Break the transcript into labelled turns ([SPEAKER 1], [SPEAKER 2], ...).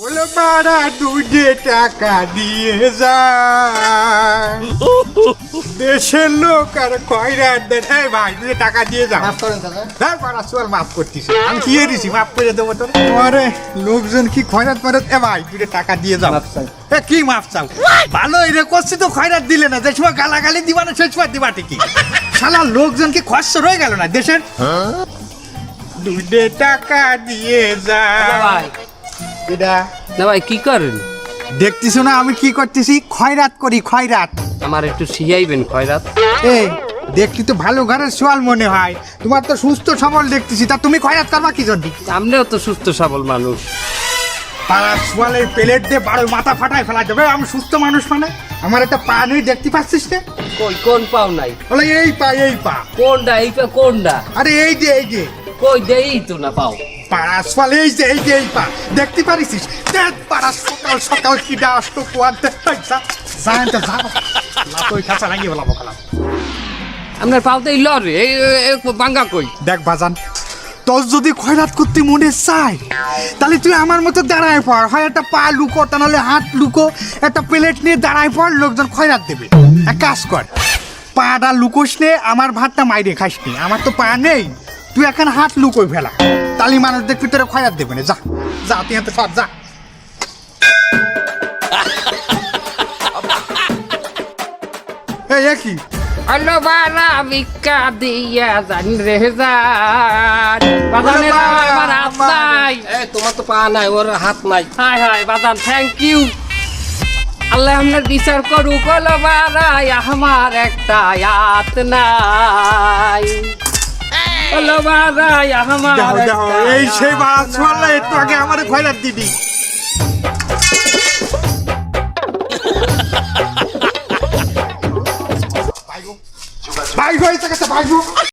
[SPEAKER 1] বলে পাড়া দুধে টাকা দিয়ে যায়। দেশের লোক আর কয়রার দেয়? ভাই দুধে টাকা দিয়ে যাও।
[SPEAKER 2] মাফ করেন চাচা
[SPEAKER 1] হ্যাঁ পাড়া চল মাফ করতিস আমি কি দিছি? মাফ করে দেবো তোর। আরে লোকজন কি খয়রাত মারে এ ভাই দুধে টাকা দিয়ে যাও। এ কি মাফ চাও? ভালো রে করছি তো খয়রাত দিলে না। যে সময় গালাগালি দিবা না সেই সময় দিবা ঠিকই। শালা লোকজন কি খরচ রয়ে গেল না দেশের? দুধে টাকা দিয়ে যায়।
[SPEAKER 3] ভাই
[SPEAKER 1] এটা
[SPEAKER 3] না ভাই কি করেন?
[SPEAKER 1] দেখতেছো না আমি কি করতেছি? খয়রাত করি খয়রাত।
[SPEAKER 3] আমার একটু শিয়াইবেন খয়রাত।
[SPEAKER 1] এই দেখলি তো ভালো ঘরের সোয়াল মনে হয়। তোমার তো সুস্থ সবল দেখতেছি। তা তুমি খয়রাত করবা কি জন্য?
[SPEAKER 3] আমরাও তো সুস্থ সবল মানুষ।
[SPEAKER 1] পাড়ার সোয়ালের প্লেট দিয়ে বারো মাথা ফাটায় ফেলা যাবে। আমি সুস্থ মানুষ মানে? আমার একটা পা নেই দেখতে পাচ্ছিস না?
[SPEAKER 3] কই কোন পাও নাই?
[SPEAKER 1] বলে এই পা এই পা।
[SPEAKER 3] কোনটা এই পা কোনটা
[SPEAKER 1] আরে এই যে এই যে।
[SPEAKER 3] কই দেই তো না পাও।
[SPEAKER 1] পাড়ার সোয়াল এই যে এই যে এই পা। দেখতে পারিস দেখ পাড়ার সকাল সকাল কি ডাস তো লাতই খাঁচা লাগিয়ে
[SPEAKER 3] আপনার লরে এই এই- এই বাঙ্গা কই?
[SPEAKER 1] দেখ বাজান তোর যদি খয়রাত করতে মনে চায় তাহলে তুই আমার মতো দাঁড়ায় পড়। হয় একটা পা লুকো তা নাহলে হাত লুকো একটা প্লেট নিয়ে দাঁড়ায় পড় লোকজন খয়রাত দেবে। এক কাজ কর পাটা লুকোস নে আমার ভাতটা মাইরে খাস নি। আমার তো পা নেই। তুই এখন হাত লুকোই ফেলা। তালি মানুষ দেখবি তোরা খয়রাত দেবে না যা। যা তুই হাতে সর যা। এই
[SPEAKER 3] ভিক্ষা দিয়া জান রে জান বাজানের আমার হাত নাই।
[SPEAKER 2] এ তোমার তো পা নাই ওর হাত নাই।
[SPEAKER 3] হাই হাই বাজান থ্যাংক ইউ আল্লাহ বিচার করুক বারাই আমার একটা হাত নাই।
[SPEAKER 1] এই সেই বাস
[SPEAKER 3] নাই।
[SPEAKER 1] একটু আগে আমার খয়রাত দিবি ভাই গো এই জায়গাতে ভাই গো